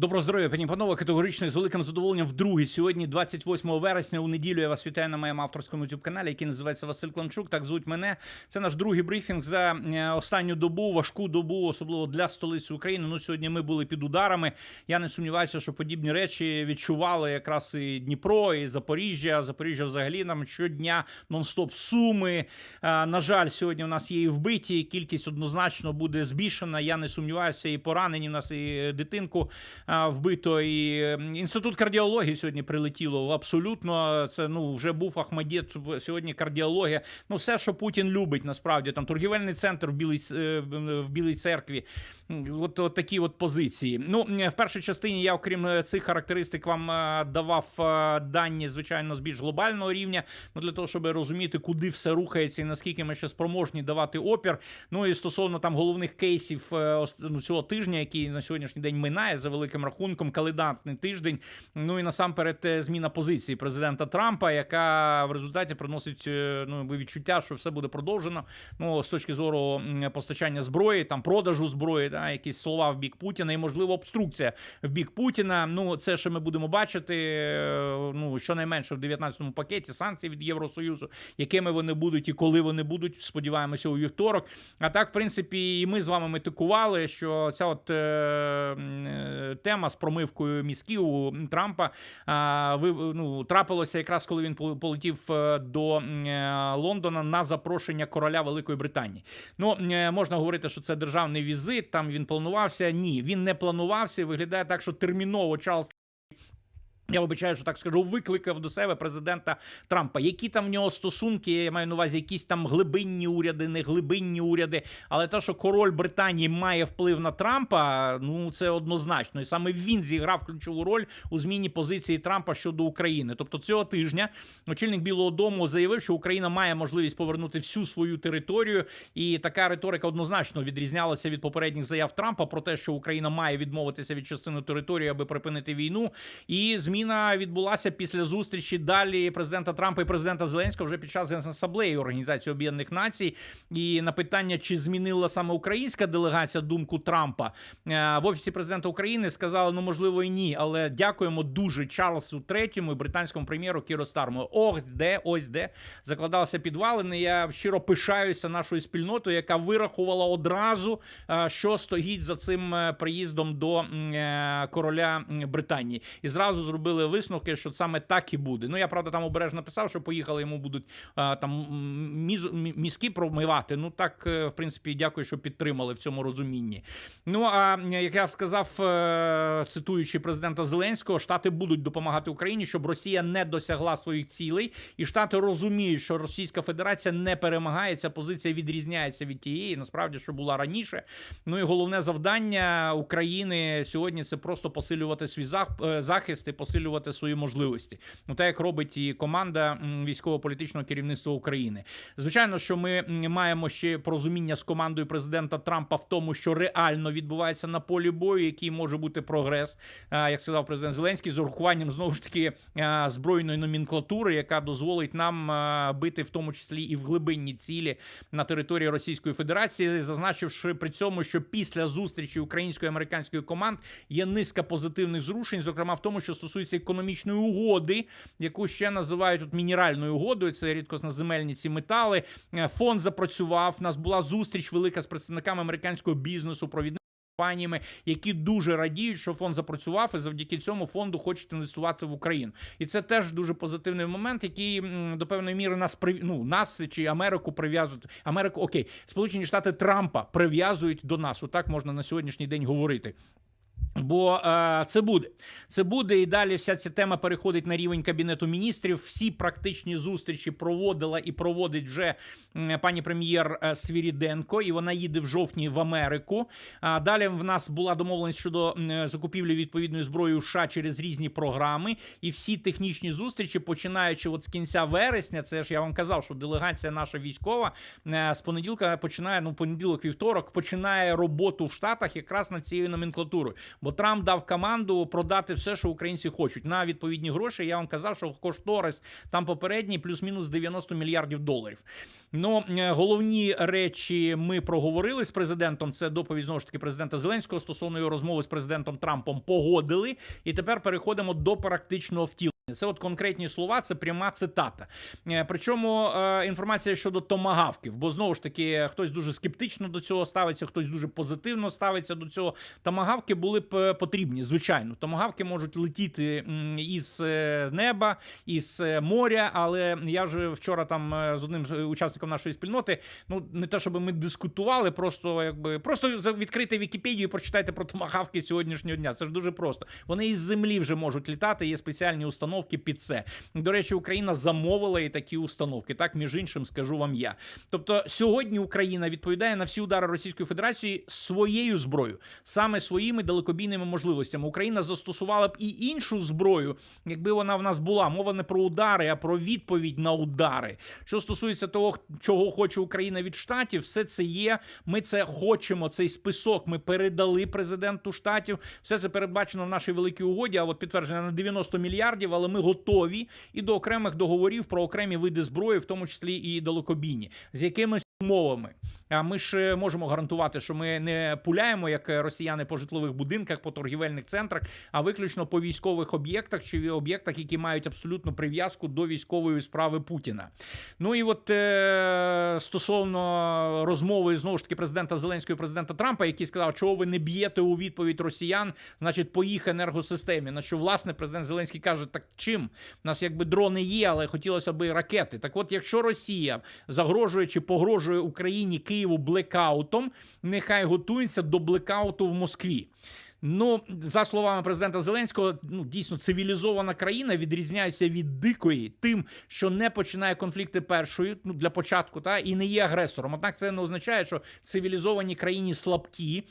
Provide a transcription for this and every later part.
Доброго здоров'я, пані панове. Категорично з великим задоволенням вдруге сьогодні, 28 вересня, у неділю. Я вас вітаю на моєму авторському youtube каналі, який називається Василь Кламчук. Так звуть мене. Це наш другий брифінг за е, останню добу, важку добу, особливо для столиці України. Ну сьогодні ми були під ударами. Я не сумніваюся, що подібні речі відчували якраз і Дніпро, і Запоріжжя. Запоріжжя взагалі нам щодня нон-стоп суми. Е, На жаль, сьогодні у нас є і вбиті. Кількість однозначно буде збільшена. Я не сумніваюся, і поранені у нас і дитинку а, вбито. І інститут кардіології сьогодні прилетіло. Абсолютно, це ну вже був Ахмадєт. Сьогодні кардіологія. Ну, все, що Путін любить, насправді там торгівельний центр в Білій е, в Білій церкві. От, от такі от позиції. Ну, в першій частині я, окрім е, цих характеристик, вам е, давав е, дані, звичайно, з більш глобального рівня. Ну для того, щоб розуміти, куди все рухається і наскільки ми ще спроможні давати опір. Ну і стосовно там головних кейсів ну, цього тижня, який на сьогоднішній день минає за великим рахунком, календатний тиждень. Ну і насамперед зміна позиції президента Трампа, яка в результаті приносить ну відчуття, що все буде продовжено. Ну з точки зору постачання зброї, там продажу зброї, да, якісь слова в бік Путіна, і можливо обструкція в бік Путіна. Ну це ще ми будемо бачити. е, Ну щонайменше в 19-му пакеті санкцій від Євросоюзу, якими вони будуть і коли вони будуть. Сподіваємося, у вівторок. А так, в принципі, і ми з вами метикували, що ця от е, е, тема з промивкою мізків у Трампа ви, ну, трапилося якраз коли він полетів е, до Лондона на запрошення короля Великої Британії. Ну можна говорити, що це державний візит. Там він планувався. Ні, він не планувався. Виглядає так, що терміново Чарльз. Я вибачаю, що так скажу, викликав до себе президента Трампа. Які там в нього стосунки? Я маю на увазі якісь там глибинні уряди, не глибинні уряди. Але те, що король Британії має вплив на Трампа, ну це однозначно. І саме він зіграв ключову роль у зміні позиції Трампа щодо України. Тобто цього тижня очільник Білого Дому заявив, що Україна має можливість повернути всю свою територію, і така риторика однозначно відрізнялася від попередніх заяв Трампа про те, що Україна має відмовитися від частини території, аби припинити війну. І зміна відбулася після зустрічі далі президента Трампа і президента Зеленського вже під час генасамблеї Організації Об'єднаних Націй. І на питання, чи змінила саме українська делегація думку Трампа е, в офісі президента України сказали, ну можливо і ні, але дякуємо дуже Чарльзу Третьому і британському прем'єру Кіро Старму. Ось де, ось де закладалися підвалини. Я щиро пишаюся нашою спільнотою, яка вирахувала одразу, е, що стоїть за цим е, приїздом до короля Британії, і зразу зробили висновки, що саме так і буде. Ну я правда там обережно писав, що поїхали йому будуть там міз, мізки промивати. Ну так, е, в принципі, дякую, що підтримали в цьому розумінні. Ну а як я сказав, е, цитуючи президента Зеленського, штати будуть допомагати Україні, щоб Росія не досягла своїх цілей, і штати розуміють, що Російська Федерація не перемагає. Ця позиція відрізняється від тієї, насправді, що була раніше. Ну і головне завдання України сьогодні це просто посилювати свій е, захист і посилювати свої можливості. Ну так як робить і команда військово-політичного керівництва України. Звичайно, що ми маємо ще порозуміння з командою президента Трампа в тому, що реально відбувається на полі бою, який може бути прогрес, як сказав президент Зеленський, з урахуванням знову ж таки збройної номенклатури, яка дозволить нам бити в тому числі і в глибинні цілі на території Російської Федерації, зазначивши при цьому, що після зустрічі української і американської команд є низка позитивних зрушень, зокрема в тому, що стосується економічної угоди, яку ще називають от мінеральною угодою. Це рідкосноземельні ці метали. Е, Фонд запрацював. У нас була зустріч велика з представниками американського бізнесу. провідними компаніями, які дуже радіють, що фонд запрацював, і завдяки цьому фонду хочуть інвестувати в Україну. І це теж дуже позитивний момент, який до певної міри нас прив... ну, нас чи Америку прив'язують. Америку, окей, Сполучені Штати Трампа прив'язують до нас. Отак можна на сьогоднішній день говорити. Бо е, це буде. Це буде і далі вся ця тема переходить на рівень кабінету міністрів. Всі практичні зустрічі проводила і проводить вже м, пані прем'єр е, Свіріденко, і вона їде в жовтні в Америку. А далі в нас була домовленість щодо м, закупівлі відповідної зброї у США через різні програми. І всі технічні зустрічі, починаючи от з кінця вересня, це ж я вам казав, що делегація наша військова е, з понеділка починає, ну понеділок, вівторок, починає роботу в Штатах якраз над цією номенклатурою. Бо Трамп дав команду продати все, що українці хочуть на відповідні гроші. Я вам казав, що кошторис там попередній плюс-мінус 90 мільярдів доларів. Ну е, головні речі ми проговорили з президентом. Це доповідь знову ж таки президента Зеленського стосовно його розмови з президентом Трампом. Погодили, і тепер переходимо до практичного втілення. Це от конкретні слова, це пряма цитата. Е, Причому е, інформація щодо томагавків, бо знову ж таки хтось дуже скептично до цього ставиться, хтось дуже позитивно ставиться до цього. Томагавки були б е, потрібні, звичайно. Томагавки можуть летіти із неба, із моря. Але я вже вчора там з одним учасником нашої спільноти. Ну не те, щоб ми дискутували, просто якби просто відкрийте Вікіпедію і прочитайте про томагавки сьогоднішнього дня. Це ж дуже просто. Вони із землі вже можуть літати. Є спеціальні установки під це. До речі, Україна замовила і такі установки. Так, між іншим, скажу вам я. Тобто, сьогодні Україна відповідає на всі удари Російської Федерації своєю зброєю, саме своїми далекобійними можливостями. Україна застосувала б і іншу зброю, якби вона в нас була. Мова не про удари, а про відповідь на удари. Що стосується того, чого хоче Україна від штатів, все це є. Ми це хочемо. Цей список ми передали президенту штатів. Все це передбачено в нашій великій угоді. А от підтверджено на 90 мільярдів. Але ми готові і до окремих договорів про окремі види зброї, в тому числі і далекобійні, з якимись умовами. Ми ж е, можемо гарантувати, що ми не пуляємо як е, росіяни по житлових будинках, по торгівельних центрах, а виключно по військових об'єктах чи об'єктах, які мають абсолютну прив'язку до військової справи Путіна. Ну і от е, стосовно розмови знову ж таки президента Зеленського і президента Трампа, який сказав, чого ви не б'єте у відповідь росіян, значить, по їх енергосистемі. На що власне президент Зеленський каже: так чим? У нас якби дрони є, але хотілося б ракети. Так, от, якщо Росія загрожує чи погрожує Україні Києву блекаутом, нехай готується до блекауту в Москві. Ну, за словами президента Зеленського, ну дійсно цивілізована країна відрізняється від дикої тим, що не починає конфлікти першою, ну для початку, та і не є агресором. Однак це не означає, що цивілізовані країні слабкі.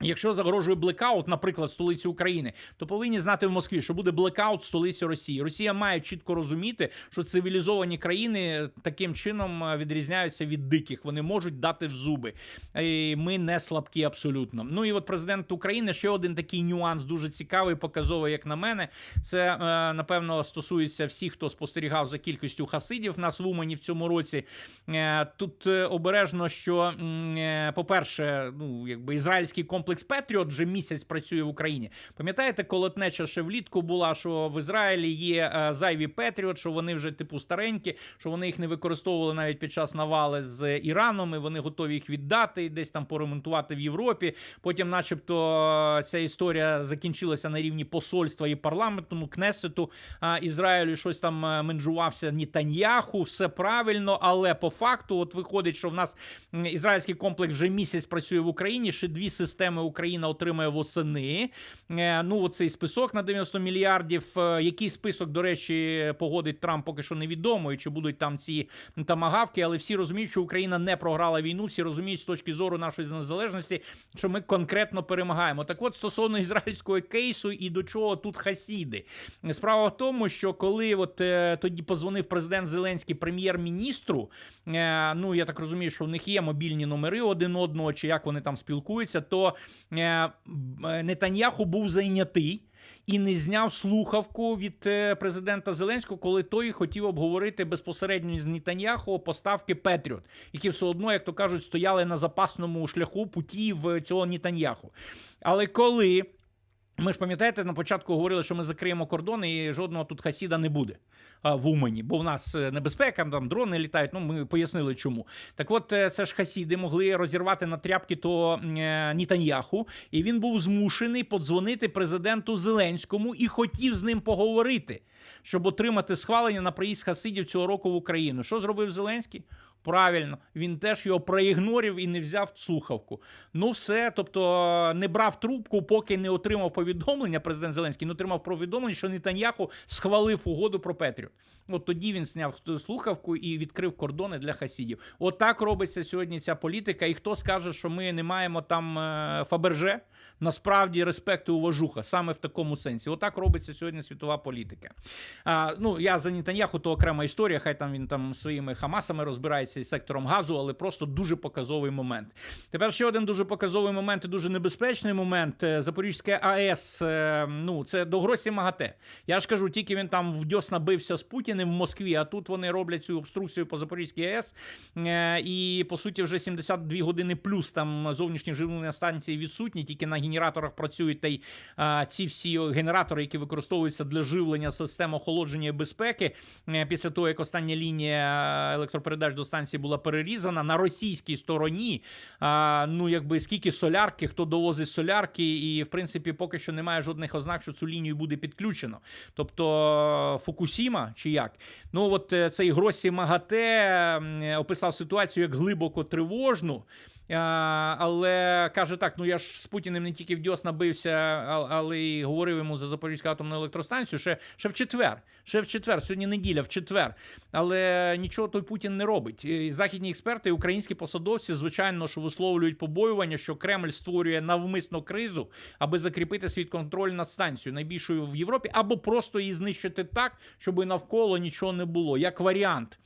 Якщо загрожує блекаут, наприклад, столиці України, то повинні знати в Москві, що буде блекаут столиці Росії. Росія має чітко розуміти, що цивілізовані країни таким чином е, відрізняються від диких. Вони можуть дати в зуби. І Ми не слабкі абсолютно. Ну і от президент України ще один такий нюанс дуже цікавий, показовий, як на мене. Це е, напевно стосується всіх, хто спостерігав за кількістю хасидів нас в Умані в цьому році. Е, Тут обережно, що, е, по-перше, ну якби ізраїльський комплекс Петріот вже місяць працює в Україні. Пам'ятаєте, колотнеча ще влітку була, що в Ізраїлі є е, зайві Петріот, що вони вже типу старенькі, що вони їх не використовували навіть під час навали з Іраном. і Вони готові їх віддати і десь там поремонтувати в Європі. Потім, начебто, е, ця історія закінчилася на рівні посольства і парламенту, кнесету а, Ізраїлю. Щось там е, менжувався Нітаньяху, все правильно, але по факту, от виходить, що в нас ізраїльський комплекс вже місяць працює в Україні. Ще дві системи Україна отримає восени. Е, Ну, оцей список на 90 мільярдів. Е, Який список, до речі, погодить Трамп, поки що невідомо, і чи будуть там ці тамагавки, але всі розуміють, що Україна не програла війну. Всі розуміють з точки зору нашої незалежності, що ми конкретно перемагаємо. Так, от стосовно ізраїльського кейсу і до чого тут хасіди. Справа в тому, що коли от е, тоді позвонив президент Зеленський прем'єр-міністру, ну я так розумію, що в них є мобільні номери один одного, чи як вони там спілкуються, то Нетаньяху був зайнятий. І не зняв слухавку від е, президента Зеленського, коли той хотів обговорити безпосередньо з Нітаньяху поставки Петріот, які все одно, як то кажуть, стояли на запасному шляху путів цього Нітаньяху. Але коли ми ж пам'ятаєте, на початку говорили, що ми закриємо кордони і жодного тут хасіда не буде в Умані, бо в нас е, небезпека, там дрони літають. Ну ми пояснили, чому. Так, от е, це ж хасіди могли розірвати на тряпки то е, Нітаньяху, і він був змушений подзвонити президенту Зеленському і хотів з ним поговорити, щоб отримати схвалення на приїзд хасидів цього року в Україну. Що зробив Зеленський? Правильно, він теж його проігнорив і не взяв слухавку. Ну, все, тобто не брав трубку, поки не отримав повідомлення. Президент Зеленський не отримав повідомлення, що Нетаньяху схвалив угоду про Петріот. От тоді він зняв слухавку і відкрив кордони для хасідів. От робиться сьогодні ця політика. І хто скаже, що ми не маємо там е, Фаберже, насправді респект і уважуха саме в такому сенсі. Отак робиться сьогодні світова політика. А, ну я за Нетаньяху, то окрема історія. Хай там він там своїми хамасами розбирається із сектором газу, але просто дуже показовий момент. Тепер ще один дуже показовий момент і дуже небезпечний момент. Е, Запорізьке АЕС. е, Ну це до Гросі МАГАТЕ. Я ж кажу, тільки він там в дьосна бився з Путіним в Москві, а тут вони роблять цю обструкцію по Запорізькій АЕС. Е, І по суті, вже 72 години плюс там зовнішні живлення станції відсутні, тільки на генераторах працюють та й а, ці всі генератори, які використовуються для живлення систем охолодження і безпеки. Е, Після того, як остання лінія електропередач до станції була перерізана на російській стороні. А, ну якби скільки солярки, хто довозить солярки, і в принципі поки що немає жодних ознак, що цю лінію буде підключено. Тобто Фукусіма чи як? Ну от е, цей Гросі Магате описав ситуацію як глибоко тривожну. Але каже так: ну я ж з Путіним не тільки в дьос набився, але й говорив йому за Запорізьку атомну електростанцію ще, ще в четвер. Ще в четвер, сьогодні неділя, в четвер. Але нічого той Путін не робить. І західні експерти, і українські посадовці, звичайно, що висловлюють побоювання, що Кремль створює навмисно кризу, аби закріпити свій контроль над станцією, найбільшою в Європі, або просто її знищити так, щоб навколо нічого не було, як варіант.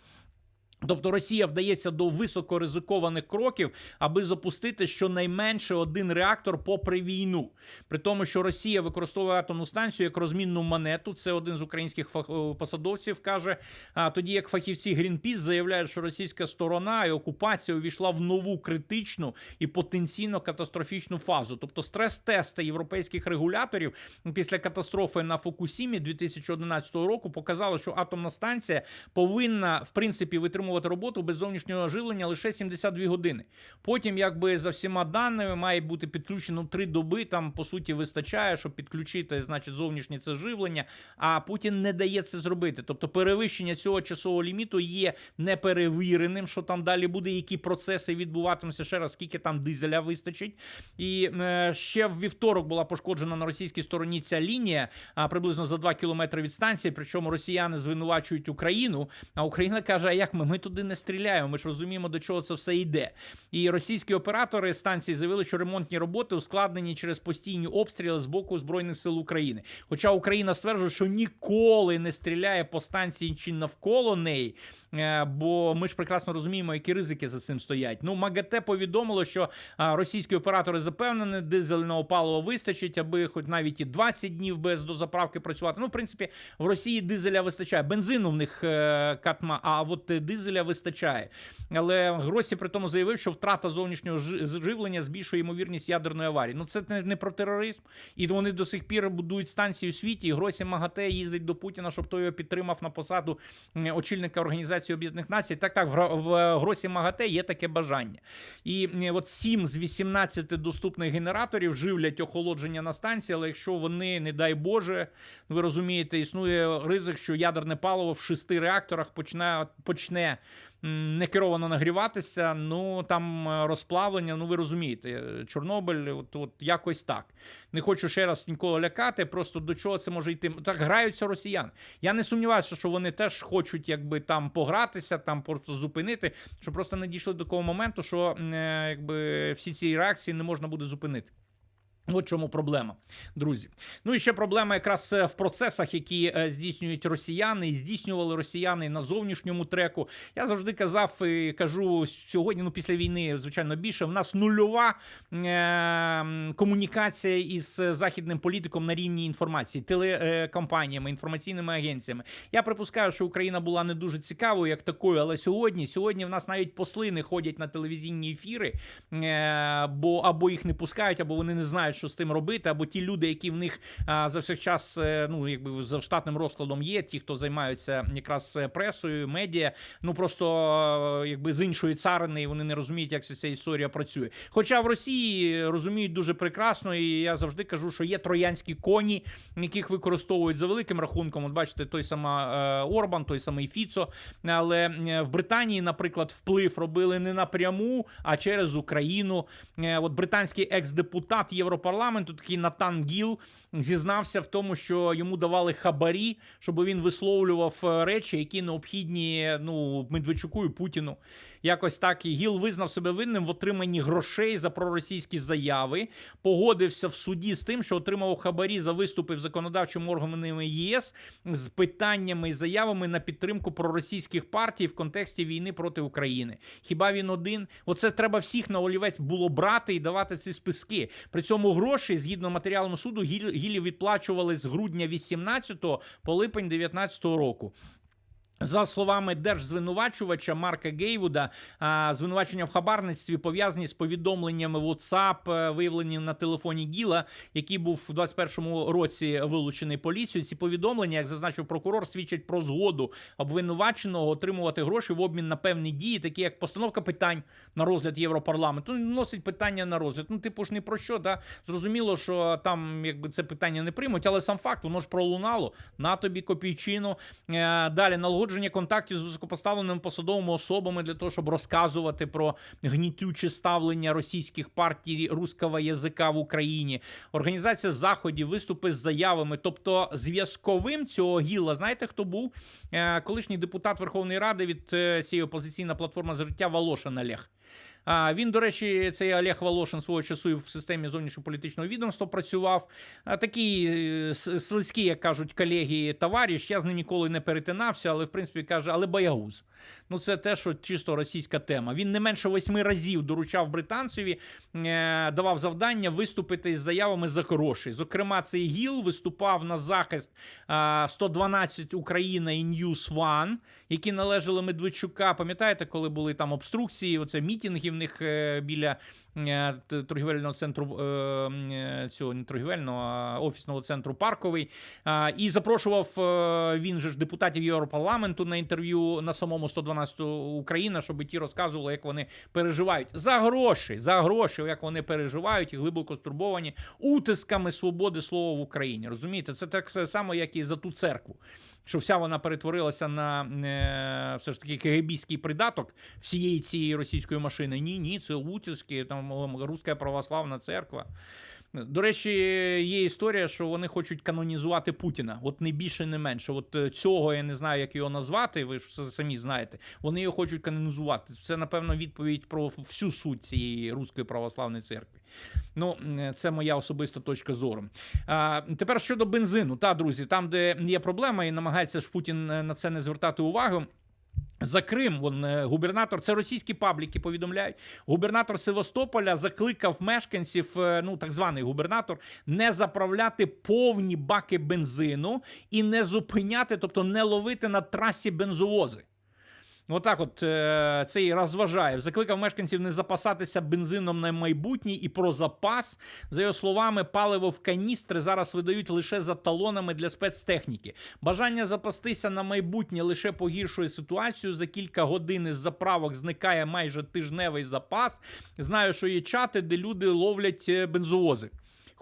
Тобто Росія вдається до високоризикованих кроків, аби запустити щонайменше один реактор попри війну. При тому, що Росія використовує атомну станцію як розмінну монету. Це один з українських фах- посадовців каже. А тоді як фахівці Greenpeace заявляють, що російська сторона і окупація увійшла в нову критичну і потенційно катастрофічну фазу. Тобто стрес-тести європейських регуляторів після катастрофи на Фукусімі 2011 року показали, що атомна станція повинна в принципі витримувати роботу без зовнішнього живлення лише 72 години. Потім, якби за всіма даними, має бути підключено 3 доби. Там по суті вистачає, щоб підключити, значить, зовнішнє це живлення. А Путін не дає це зробити. Тобто, перевищення цього часового ліміту є неперевіреним, що там далі буде, які процеси відбуватимуться ще раз, скільки там дизеля вистачить. І е, ще в вівторок була пошкоджена на російській стороні ця лінія, а приблизно за 2 кілометри від станції. Причому росіяни звинувачують Україну. А Україна каже: а як ми? Ми туди не стріляємо. Ми ж розуміємо, до чого це все йде. І російські оператори станції заявили, що ремонтні роботи ускладнені через постійні обстріли з боку збройних сил України. Хоча Україна стверджує, що ніколи не стріляє по станції чи навколо неї. Е, Бо ми ж прекрасно розуміємо, які ризики за цим стоять. Ну, МАГАТЕ повідомило, що російські оператори запевнені, дизельного палива вистачить, аби хоч навіть і 20 днів без дозаправки працювати. Ну, в принципі, в Росії дизеля вистачає. Бензину в них е, катма, а от е, дизеля вистачає. Але Гросі при тому заявив, що втрата зовнішнього жи- живлення збільшує ймовірність ядерної аварії. Ну це не про тероризм. І вони до сих пір будують станції у світі. І Гросі МАГАТЕ їздить до Путіна, щоб той його підтримав на посаду очільника Організації Об'єднаних Націй. Так, так, в, Гросі МАГАТЕ є таке бажання. І от 7 з 18 доступних генераторів живлять охолодження на станції, але якщо вони, не дай Боже, ви розумієте, існує ризик, що ядерне паливо в шести реакторах почне, почне м, некеровано нагріватися, ну там е, розплавлення, ну ви розумієте, е, Чорнобиль, от, от якось так. Не хочу ще раз нікого лякати, просто до чого це може йти. Так граються росіяни. Я не сумніваюся, що вони теж хочуть якби там погратися, там просто зупинити, що просто не дійшли до такого моменту, що е, якби всі ці реакції не можна буде зупинити. От чому проблема, друзі. Ну і ще проблема якраз е, в процесах, які е, здійснюють росіяни і здійснювали росіяни на зовнішньому треку. Я завжди казав і кажу сьогодні, ну після війни, звичайно, більше. В нас нульова е- комунікація із е, західним політиком на рівні інформації, телекомпаніями, інформаційними агенціями. Я припускаю, що Україна була не дуже цікавою як такою, але сьогодні, сьогодні в нас навіть посли не ходять на телевізійні ефіри, е- бо або їх не пускають, або вони не знають, що з тим робити, або ті люди, які в них за всіх час, е, ну якби за штатним розкладом є, ті, хто займаються якраз е, пресою, медіа, ну просто е, якби з іншої царини, і вони не розуміють, як ця історія працює. Хоча в Росії розуміють дуже прекрасно, і я завжди кажу, що є троянські коні, яких використовують за великим рахунком. От бачите, той самий е, Орбан, той самий Фіцо. Але в Британії, наприклад, вплив робили не напряму, а через Україну. От британський екс-депутат Європарламенту, такий Натан Гіл, зізнався в тому, що йому давали хабарі, щоб він висловлював е, речі, які необхідні ну Медведчуку і Путіну. Якось так і Гіл визнав себе винним в отриманні грошей за проросійські заяви, погодився в суді з тим, що отримав хабарі за виступи в законодавчому органі ЄС з питаннями і заявами на підтримку проросійських партій в контексті війни проти України. Хіба він один? Оце треба всіх на олівець було брати і давати ці списки. При цьому гроші, згідно матеріалам суду, Гілі відплачували з грудня 18 по липень 19 року. За словами держзвинувачувача Марка Гейвуда, звинувачення в хабарництві пов'язані з повідомленнями WhatsApp, е, виявлені на телефоні Гіла, який був у 21-му році вилучений поліцією. Ці повідомлення, як зазначив прокурор, свідчать про згоду обвинуваченого отримувати гроші в обмін на певні дії, такі як постановка питань на розгляд Європарламенту. Ну, носить питання на розгляд. Ну, типу ж не про що, да? Зрозуміло, що там якби це питання не приймуть, але сам факт, воно ж пролунало. На тобі копійчину. Е, Далі налагодження контактів з високопоставленими посадовими особами для того, щоб розказувати про гнітюче ставлення російських партій руского язика в Україні, організація заходів, виступи з заявами. Тобто, зв'язковим цього гіла, знаєте, хто був? Е, Колишній депутат Верховної Ради від е, цієї опозиційної платформи за життя Волошин Олег. А він, до речі, цей Олег Волошин свого часу і в системі зовнішньополітичного відомства працював. А, такий слизькі, слизький, як кажуть колеги, товариш. Я з ним ніколи не перетинався, але в принципі каже, але боягуз. Ну це те, що чисто російська тема. Він не менше восьми разів доручав британцеві, е, давав завдання виступити з заявами за гроші. Зокрема, цей гіл виступав на захист а, 112 Україна і News One, які належали Медведчука. Пам'ятаєте, коли були там обструкції, оце мітинги в них е, біля е, торгівельного центру е, е, цього не торгівельного, а офісного центру Парковий. А, І запрошував е, він же ж депутатів Європарламенту на інтерв'ю на самому 112 Україна, щоб ті розказували, як вони переживають за гроші, за гроші, як вони переживають і глибоко стурбовані утисками свободи слова в Україні. Розумієте, це так само, як і за ту церкву. Що вся вона перетворилася на е, все ж таки КГБійський придаток всієї цієї російської машини. Ні, ні, це утиски, там Руська православна церква. До речі, є історія, що вони хочуть канонізувати Путіна. От не більше, не менше. От е, цього я не знаю, як його назвати. Ви ж самі знаєте. Вони його хочуть канонізувати. Це, напевно, відповідь про всю суть цієї руської православної церкви. Ну, е, це моя особиста точка зору. А, тепер щодо бензину, та друзі, там, де є проблема, і намагається ж Путін е, на це не звертати увагу. За Крим вон, е, губернатор, це російські пабліки повідомляють. Губернатор Севастополя закликав мешканців, е, ну так званий губернатор, не заправляти повні баки бензину і не зупиняти, тобто не ловити на трасі бензовози. Отак, от е, цей розважає. Закликав мешканців не запасатися бензином на майбутнє і про запас. За його словами, паливо в каністри зараз видають лише за талонами для спецтехніки. Бажання запастися на майбутнє лише погіршує ситуацію. За кілька годин із заправок зникає майже тижневий запас. Знаю, що є чати, де люди ловлять е, бензовози.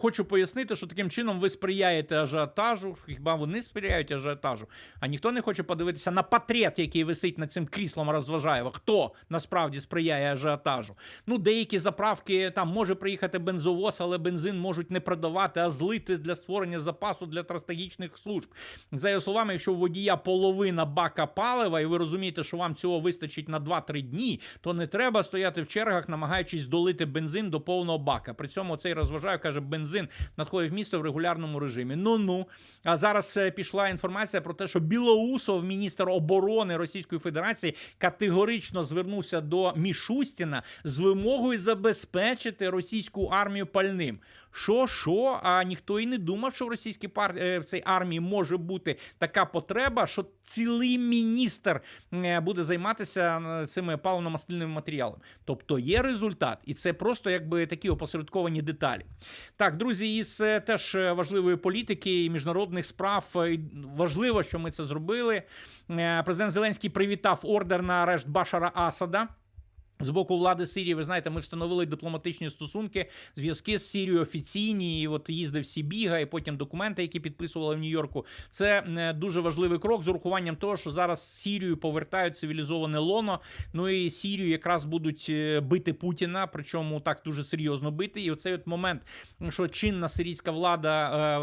Хочу пояснити, що таким чином ви сприяєте ажіотажу. Хіба вони сприяють ажіотажу? А ніхто не хоче подивитися на портрет, який висить над цим кріслом Розважаєва. Хто насправді сприяє ажіотажу? Ну, деякі заправки там може приїхати бензовоз, але бензин можуть не продавати, а злити для створення запасу для стратегічних служб. За його словами, якщо у водія половина бака палива, і ви розумієте, що вам цього вистачить на 2-3 дні, то не треба стояти в чергах, намагаючись долити бензин до повного бака. При цьому цей розважаю, каже, бензин надходить в місто в регулярному режимі. Ну ну. А зараз е, пішла інформація про те, що Білоусов, міністр оборони Російської Федерації, категорично звернувся до Мішустіна з вимогою забезпечити російську армію пальним. Що, що? А ніхто і не думав, що в російській пар... е, в цій армії може бути така потреба, що цілий міністр е, буде займатися е, цими паливно-мастильними матеріалами. Тобто є результат, і це просто якби такі опосередковані деталі. Так, друзі, із теж важливої політики і міжнародних справ важливо, що ми це зробили. Президент Зеленський привітав ордер на арешт Башара Асада. З боку влади Сирії, ви знаєте, ми встановили дипломатичні стосунки, зв'язки з Сірією офіційні. І от їздив Сібіга, і потім документи, які підписували в Нью-Йорку. Це е, дуже важливий крок з урахуванням того, що зараз Сірію повертають цивілізоване лоно. Ну і Сірію якраз будуть е, бити Путіна, причому так дуже серйозно бити. І оцей от момент, що чинна сирійська влада е,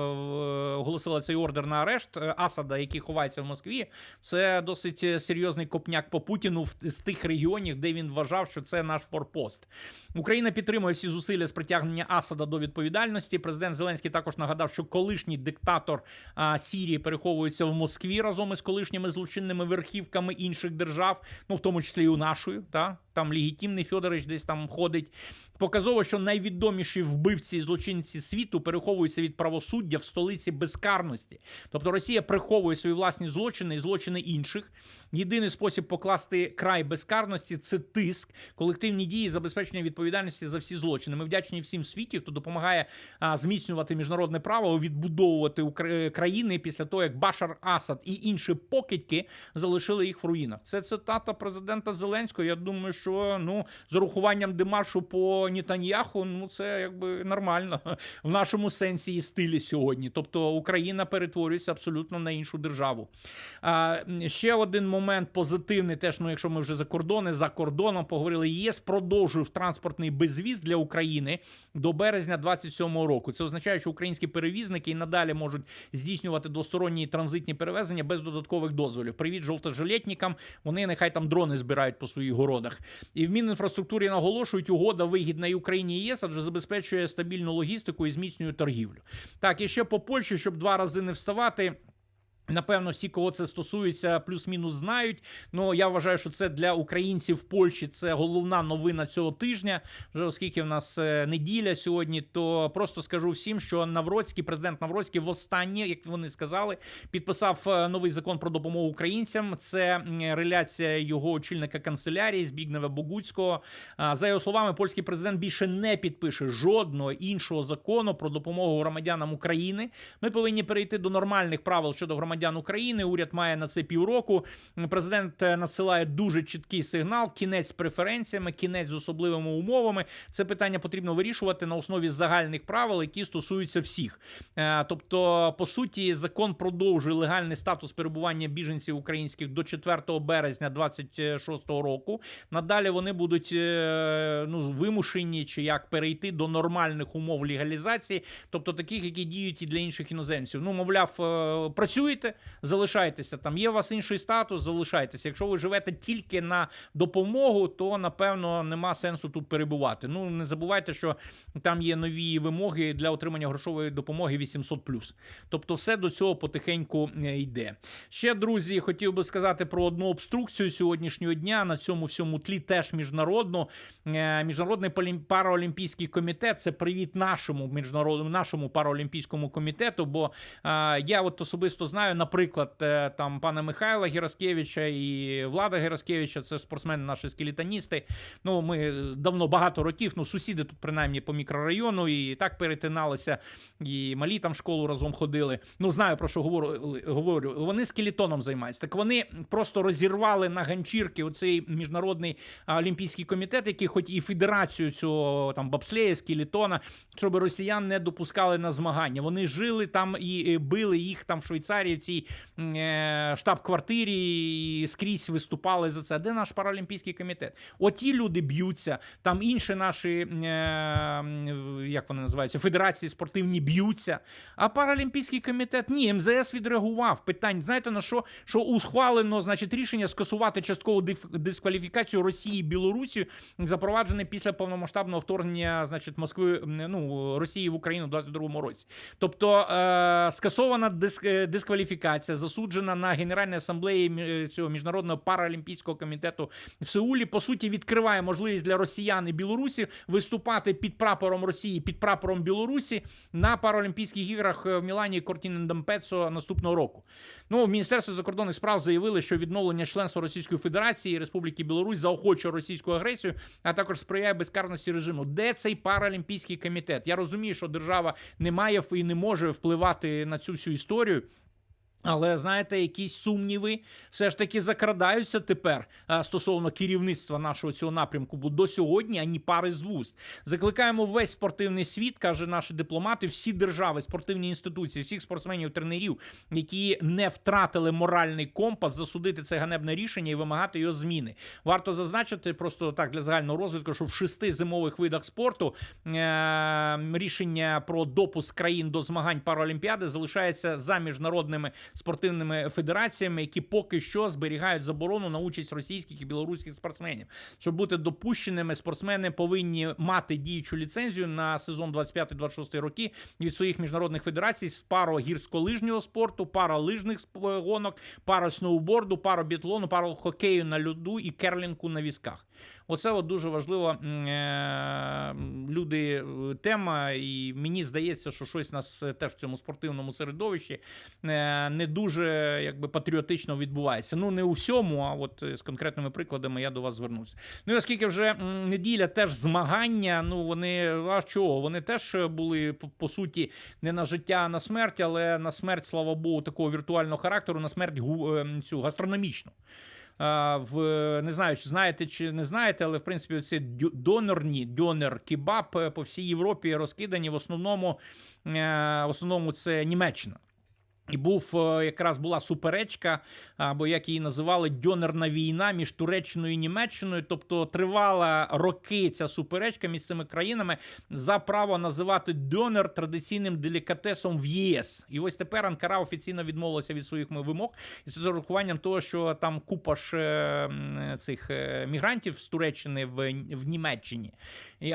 оголосила цей ордер на арешт Асада, який ховається в Москві, це досить серйозний копняк по Путіну в- з тих регіонів, де він вважав, що це наш форпост. Україна підтримує всі зусилля з притягнення Асада до відповідальності. Президент Зеленський також нагадав, що колишній диктатор а, Сірії переховується в Москві разом із колишніми злочинними верхівками інших держав, ну в тому числі і у нашої. Та там легітимний Федорович десь там ходить. Показово, що найвідоміші вбивці і злочинці світу переховуються від правосуддя в столиці безкарності. Тобто Росія приховує свої власні злочини і злочини інших. Єдиний спосіб покласти край безкарності це тиск, колективні дії, забезпечення відповідальності за всі злочини. Ми вдячні всім світі, хто допомагає а, зміцнювати міжнародне право, відбудовувати Укра- країни після того, як Башар Асад і інші покидьки залишили їх в руїнах. Це цитата президента Зеленського. Я думаю, що ну з урахуванням демаршу по Нетаньяху, ну це якби нормально в нашому сенсі і стилі сьогодні. Тобто Україна перетворюється абсолютно на іншу державу. А, ще один момент позитивний, теж ну, якщо ми вже за кордони, за кордоном поговорили, ЄС продовжує транспортний безвіз для України до березня 27-го року. Це означає, що українські перевізники і надалі можуть здійснювати двосторонні транзитні перевезення без додаткових дозволів. Привіт жовтожилетникам. Вони нехай там дрони збирають по своїх городах. І в Мінінфраструктурі наголошують, угода вигідна і Україні і ЄС, адже забезпечує стабільну логістику і зміцнює торгівлю. Так, і ще по Польщі, щоб два рази не вставати. Напевно, всі, кого це стосується, плюс-мінус знають. Ну я вважаю, що це для українців в Польщі це головна новина цього тижня. Вже оскільки в нас е, неділя сьогодні, то просто скажу всім, що Навроцький, президент Навроцький, востаннє, як вони сказали, підписав е, новий закон про допомогу українцям. Це реляція його очільника канцелярії Збігнева Богуцького. За його словами, польський президент більше не підпише жодного іншого закону про допомогу громадянам України. Ми повинні перейти до нормальних правил щодо громадян України. Уряд має на це півроку. Президент е, надсилає дуже чіткий сигнал: кінець з преференціями, кінець з особливими умовами. Це питання потрібно вирішувати на основі загальних правил, які стосуються всіх. Е, Тобто, по суті, закон продовжує легальний статус перебування біженців українських до 4 березня 26 року. Надалі вони будуть е, ну, вимушені чи як перейти до нормальних умов легалізації, тобто таких, які діють і для інших іноземців. Ну, мовляв, е, працюєте, залишайтеся там. Є у вас інший статус, залишайтеся. Якщо ви живете тільки на допомогу, то напевно нема сенсу тут перебувати. Ну не забувайте, що там є нові вимоги для отримання грошової допомоги 800+. Тобто, все до цього потихеньку е, йде. Ще друзі, хотів би сказати про одну обструкцію сьогоднішнього дня. На цьому всьому тлі теж міжнародну. Е, Міжнародний параолімпійський комітет це привіт нашому міжнародному нашому параолімпійському комітету. Бо я от особисто знаю, наприклад, е, там пана Михайла Гераскевича і Влада Гераскевича, це спортсмени, наші скелетоністи. Ну, ми давно багато років, ну сусіди тут, принаймні, по мікрорайону, і так перетиналися, і малі там в школу разом ходили. Ну, знаю про що говорю. говорю. Вони скелетоном займаються. Так вони просто розірвали на ганчірки оцей міжнародний олімпійський комітет, який хоч і федерацію цього там бобслея, скелетона, щоб росіян не допускали на змагання. Вони жили там і е, били їх там в Швейцарії цій е, штаб-квартирі і скрізь виступали за це. Де наш паралімпійський комітет? Оті люди б'ються, там інші наші, е, як вони називаються, федерації спортивні б'ються. А паралімпійський комітет ні, МЗС відреагував. Питань, знаєте на що? Що ухвалено, значить, рішення скасувати часткову дискваліфікацію Росії і Білорусі, запроваджене після повномасштабного вторгнення, значить, Москви, ну, Росії в Україну у 22-му році. Тобто е, скасована диск, е, дискваліфікація, засуджена на Генеральній асамблеї цього міжнародного паралімпійського комітету в Сеулі. По суті, відкриває можливість для росіян і Білорусі виступати під прапором Росії, під прапором Білорусі на Паралімпійських іграх в Мілані і Кортінендам Пецо наступного року. Ну, в Міністерстві закордонних справ заявили, що відновлення членства Російської Федерації і Республіки Білорусь заохочує російську агресію, а також сприяє безкарності режиму. Де цей паралімпійський комітет? Я розумію, що держава не має і не може впливати на цю всю історію. Але знаєте, якісь сумніви все ж таки закрадаються тепер стосовно керівництва нашого цього напрямку, бо до сьогодні ані пари з вуст. Закликаємо весь спортивний світ, каже наші дипломати, всі держави, спортивні інституції, всіх спортсменів, тренерів, які не втратили моральний компас, засудити це ганебне рішення і вимагати його зміни. Варто зазначити просто так для загального розвитку, що в шести зимових видах спорту е- рішення про допуск країн до змагань Паралімпіади залишається за міжнародними спортивними федераціями, які поки що зберігають заборону на участь російських і білоруських спортсменів. Щоб бути допущеними, спортсмени повинні мати діючу ліцензію на сезон 25-26 роки від своїх міжнародних федерацій з парогірськолижнього спорту, паралижних гонок, парасноуборду, паробітлону, парохокею на льоду і керлінгу на візках. Оце от дуже важлива е, люди е, тема, і мені здається, що щось нас е, теж в цьому спортивному середовищі не дуже якби патріотично відбувається. Ну не у всьому, а от з конкретними прикладами я до вас звернуся. Ну і оскільки вже неділя теж змагання, ну вони а чого? Вони теж були по, суті не на життя, а на смерть, але на смерть, слава Богу, такого віртуального характеру, на смерть гу- е, цю гастрономічну. В не знаю, чи знаєте чи не знаєте, але в принципі ці донорні донор кебаб е, по всій Європі розкидані. В основному, е, в основному це Німеччина. І був е, якраз була суперечка, або як її називали, дьонерна війна між Туреччиною і Німеччиною. Тобто тривала роки ця суперечка між цими країнами за право називати дьонер традиційним делікатесом в ЄС. І ось тепер Анкара офіційно відмовилася від своїх вимог, і це з урахуванням того, що там купа ж е, цих е, мігрантів з Туреччини в, в Німеччині.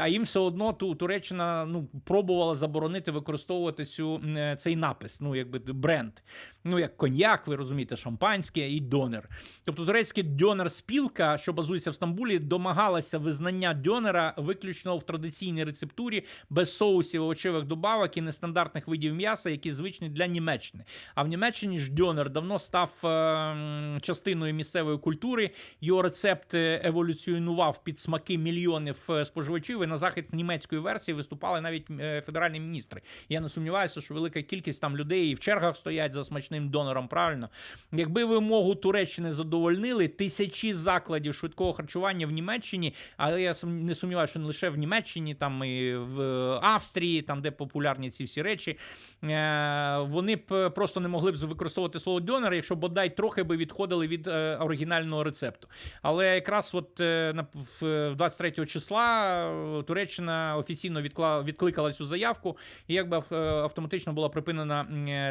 А їм все одно ту Туреччина ну пробувала заборонити використовувати цю цей напис, ну якби бренд. And. Ну як коньяк, ви розумієте, шампанське і донер. Тобто турецька дьонер спілка, що базується в Стамбулі, домагалася визнання дьонера виключно в традиційній рецептурі без соусів, овочевих добавок і нестандартних видів м'яса, які звичні для Німеччини. А в Німеччині ж дьонер давно став е, частиною місцевої культури. Його рецепт е, еволюціонував під смаки мільйонів е, споживачів. І на захист німецької версії виступали навіть е, федеральні міністри. Я не сумніваюся, що велика кількість там людей і в чергах стоять за смачним донором. Правильно, якби вимогу Туреччини задовольнили тисячі закладів швидкого харчування в Німеччині, але я не сумніваюся, що не лише в Німеччині, там і в Австрії, там де популярні ці всі речі, е, вони б просто не могли б використовувати слово донор, якщо бодай трохи би відходили від е, оригінального рецепту. Але якраз от е, в 23 числа Туреччина офіційно відкликала цю заявку, і якби автоматично була припинена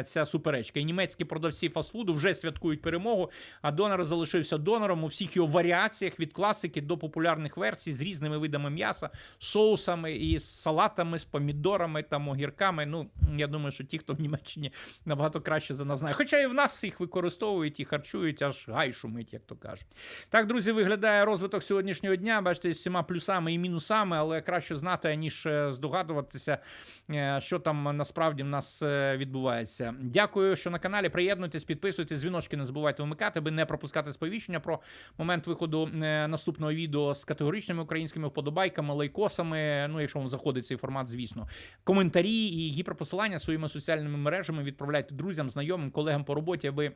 ця суперечка. І німецькі продавці фастфуду вже святкують перемогу. А донор залишився донором у всіх його варіаціях від класики до популярних версій з різними видами м'яса, соусами і салатами, з помідорами там огірками. Ну я думаю, що ті, хто в Німеччині набагато краще за нас знає. Хоча і в нас їх використовують і харчують, аж гай шумить, як то кажуть. Так, друзі, виглядає розвиток сьогоднішнього дня. Бачите, з всіма плюсами і мінусами, але краще знати, ніж е, здогадуватися, е, що там насправді в нас е, відбувається. Дякую, що на каналі. Приєднуйтесь, підписуйтесь, дзвіночки не забувайте вмикати, аби не пропускати сповіщення про момент виходу е, наступного відео з категоричними українськими вподобайками, лайкосами. Ну, якщо вам заходить цей формат, звісно. Коментарі і гіперпосилання своїми соціальними мережами відправляйте друзям, знайомим, колегам по роботі, аби.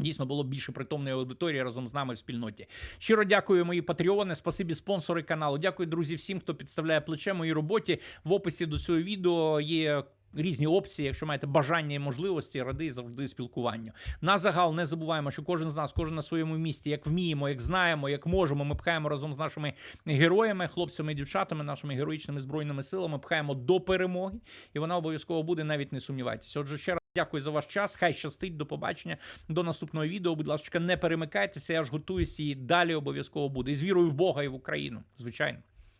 Дійсно було більше притомної аудиторії разом з нами в спільноті. Щиро дякую, мої патреони. Спасибі спонсори каналу. Дякую, друзі, всім, хто підставляє плече моїй роботі. В описі до цього відео є. Різні опції, якщо маєте бажання і можливості, радий завжди спілкуванню. На загал не забуваємо, що кожен з нас, кожен на своєму місці, як вміємо, як знаємо, як можемо. Ми пхаємо разом з нашими героями, хлопцями дівчатами, нашими героїчними збройними силами, пхаємо до перемоги, і вона обов'язково буде, навіть не сумнівайтеся. Отже, ще раз дякую за ваш час. Хай щастить, до побачення. До наступного відео. Будь ласка, не перемикайтеся. Я ж готуюся і далі обов'язково буде. І з вірою в Бога і в Україну, звичайно.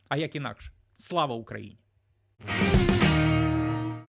А як інакше? Слава Україні!